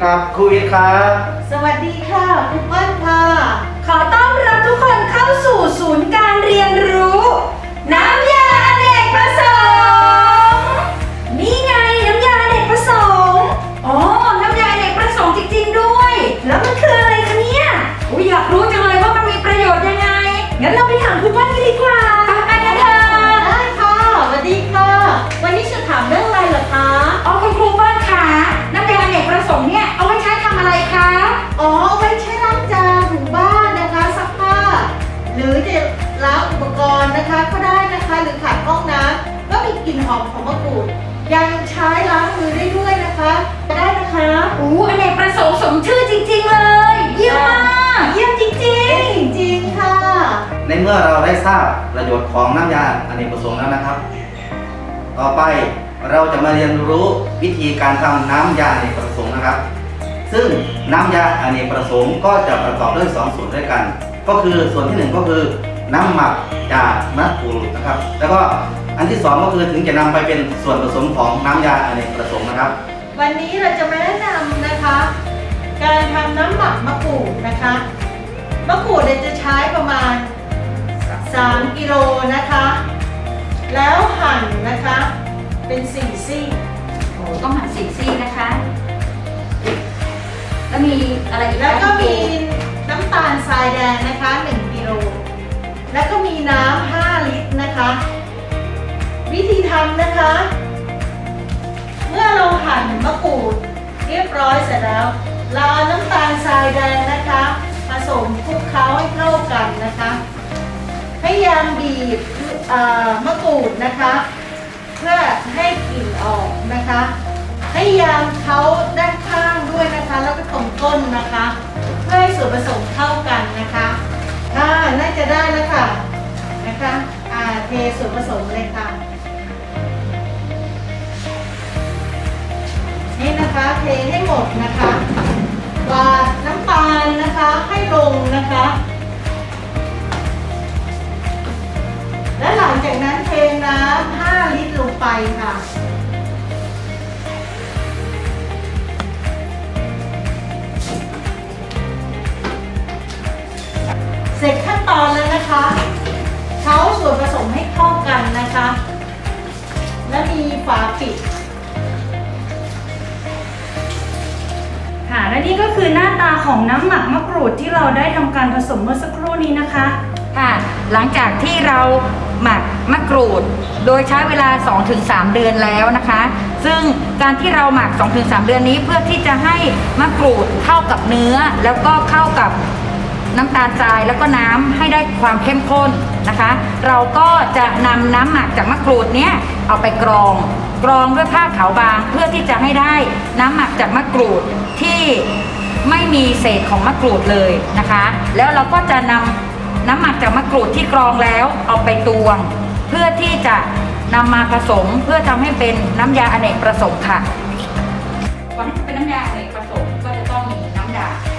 ครับครูวิทย์ครับสวัสดีค่ะครูเปิ้ลค่ะ ขอต้อนรับทุกคนเข้าสู่ศูนย์การเรียนรู้ น้ำยาอเนกประสงค์นี่ไงน้ำยาอเนกประสงค์อ๋อน้ำยาอเนกประสงค์จริงๆด้วย แล้วมันคืออะไรคะเนี่ยอุ้ยอยากรู้จังเลยว่ามันมีประโยชน์ยังไงงั้นเราไปถามคุณป้ากันดีกว่า หรือจะล้างอุปกรณ์นะคะก็ได้นะคะหรือขัดห้องน้ำก็มีกลิ่นหอมของมะกรูด ยังใช้ล้างมือได้ด้วยนะคะก็ได้นะคะอู้อเนกประสงค์สมชื่อจริง ๆ เลย เยี่ยมมากเยี่ยมจริงจริงๆค่ะ ในเมื่อเราได้ทราบประโยชน์ของน้ำยาอเนกประสงค์แล้วนะครับ ต่อไปเราจะมาเรียนรู้วิธีการทำน้ำยาอเนกประสงค์นะครับ ซึ่งน้ำยาอเนกประสงค์ก็จะประกอบด้วยสองส่วนด้วยกัน ก็คือส่วนที่หนึ่งก็คือน้ำหมักจากมะกรูดนะครับ แล้วก็อันที่สองก็คือถึงจะนำไปเป็นส่วนผสมของน้ำยาอเนกประสงค์นะครับ วันนี้เราจะมาแนะนำนะคะ การทำน้ำหมักมะกรูดนะคะมะกรูดเนี่ยจะใช้ประมาณ 3 กิโลนะคะ แล้วหั่นนะคะเป็นสี่ซี่ๆโอ้ต้องหั่นสีซี่นะคะ แล้วมีอะไรอีกแล้วก็คะมีน้ำตาลทรายแดงนะคะ1กิโลแล้วก็มีน้ำ5ลิตรนะคะ วิธีทำนะคะ เมื่อเราหั่นมะกรูดเรียบร้อยเสร็จแล้ว เราเอาน้ำตาลทรายแดงนะคะ ผสมคลุกเคล้าให้เข้ากันนะคะ พยายามบีบมะกรูดนะคะ เพื่อให้กลิ่นออกนะคะ พยายามเขาด้านข้างด้วยนะคะ แล้วก็ตรงก้นนะคะ เพื่อให้ส่วนผสมเข้ากันนะคะอ่าน่าจะได้แล้วค่ะนะคะอ่าเทส่วนผสมเลยค่ะ นี่นะคะเทให้หมดนะคะวาดน้ำตาลนะคะให้ลงนะคะ และหลังจากนั้นเทน้ำ5ลิตรลงไปค่ะาปิด ค่ะและนี่ก็คือหน้าตาของน้ำหมักมะกรูดที่เราได้ทำการผสมเมื่อสักครู่นี้นะคะ ค่ะหลังจากที่เราหมักมะกรูด โดยใช้เวลา 2-3 เดือนแล้วนะคะ ซึ่งการที่เราหมัก 2-3 เดือนนี้เพื่อที่จะให้มะกรูดเข้ากับเนื้อ แล้วก็เข้ากับ น้ำตาลทรายแล้วก็น้ำให้ได้ความเข้มข้นนะคะ เราก็จะนำน้ำหมักจากมะกรูดเนี้ยเอาไปกรอง กรองด้วยผ้าขาวบางเพื่อที่จะให้ได้น้ำหมักจากมะกรูดที่ไม่มีเศษของมะกรูดเลยนะคะ แล้วเราก็จะนำน้ำหมักจากมะกรูดที่กรองแล้วเอาไปตวง เพื่อที่จะนำมาผสมเพื่อทำให้เป็นน้ำยาอเนกประสงค์ค่ะก่อนที่จะเป็นน้ำยาอเนกประสงค์ก็จะต้องมีน้ำด่าง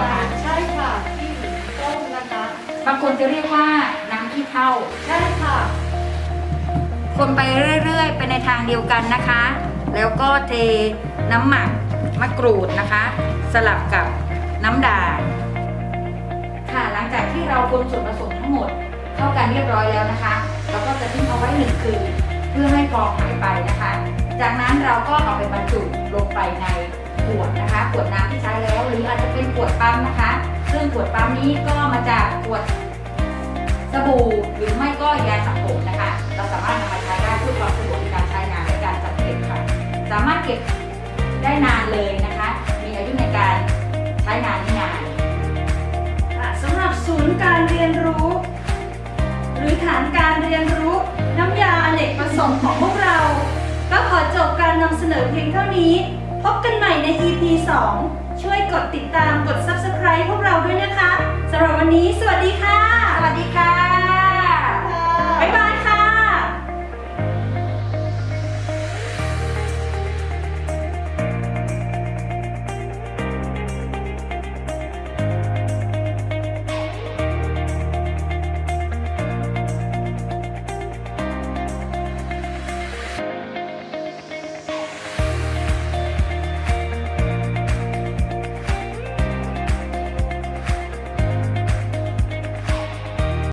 มคะใช่ค่ะที่ต้มนะคะ บางคนจะเรียกว่าน้ำขี้เถ้าใช่ค่ะ คนไปเรื่อย ๆ ไปในทางเดียวกันนะคะ แล้วก็เทน้ำหมักมะกรูดนะคะ สลับกับน้ำด่างค่ะหลังจากที่เราคนส่วนผสมทั้งหมดเข้ากันเรียบร้อยแล้วนะคะเราก็จะทิ้งเอาไว้หนึ่งคืนเพื่อให้ฟองหายไปนะคะ จากนั้นเราก็เอาไปบรรจุลงไปในขวดนะคะขวดน้ำที่ใช้แล้วหรืออา จจะเป็นขวดปั๊มนะคะ ซึ่งขวดปั๊มนี้ก็มาจากขวดสบู่หรือไม่ก็ยาสระผมนะคะ เราสามารถนำมาใช้ได้เพื่อความสะดวกในการใช้งานและการจัดเก็บค่ะ สามารถเก็บได้นานเลยนะคะ มีอายุในการใช้งานที่นานค่ะสำหรับศูนย์การเรียนรู้ หรือฐานการเรียนรู้ น้ำยาอเนกประสงค์ของพวกเรา ก็ขอจบการนำเสนอเพียงเท่านี้ พบกันใหม่ใน EP 2 ช่วยกดติดตามกด subscribe พวกเราด้วยนะคะสำหรับวันนี้ สวัสดีค่ะ สวัสดีค่ะ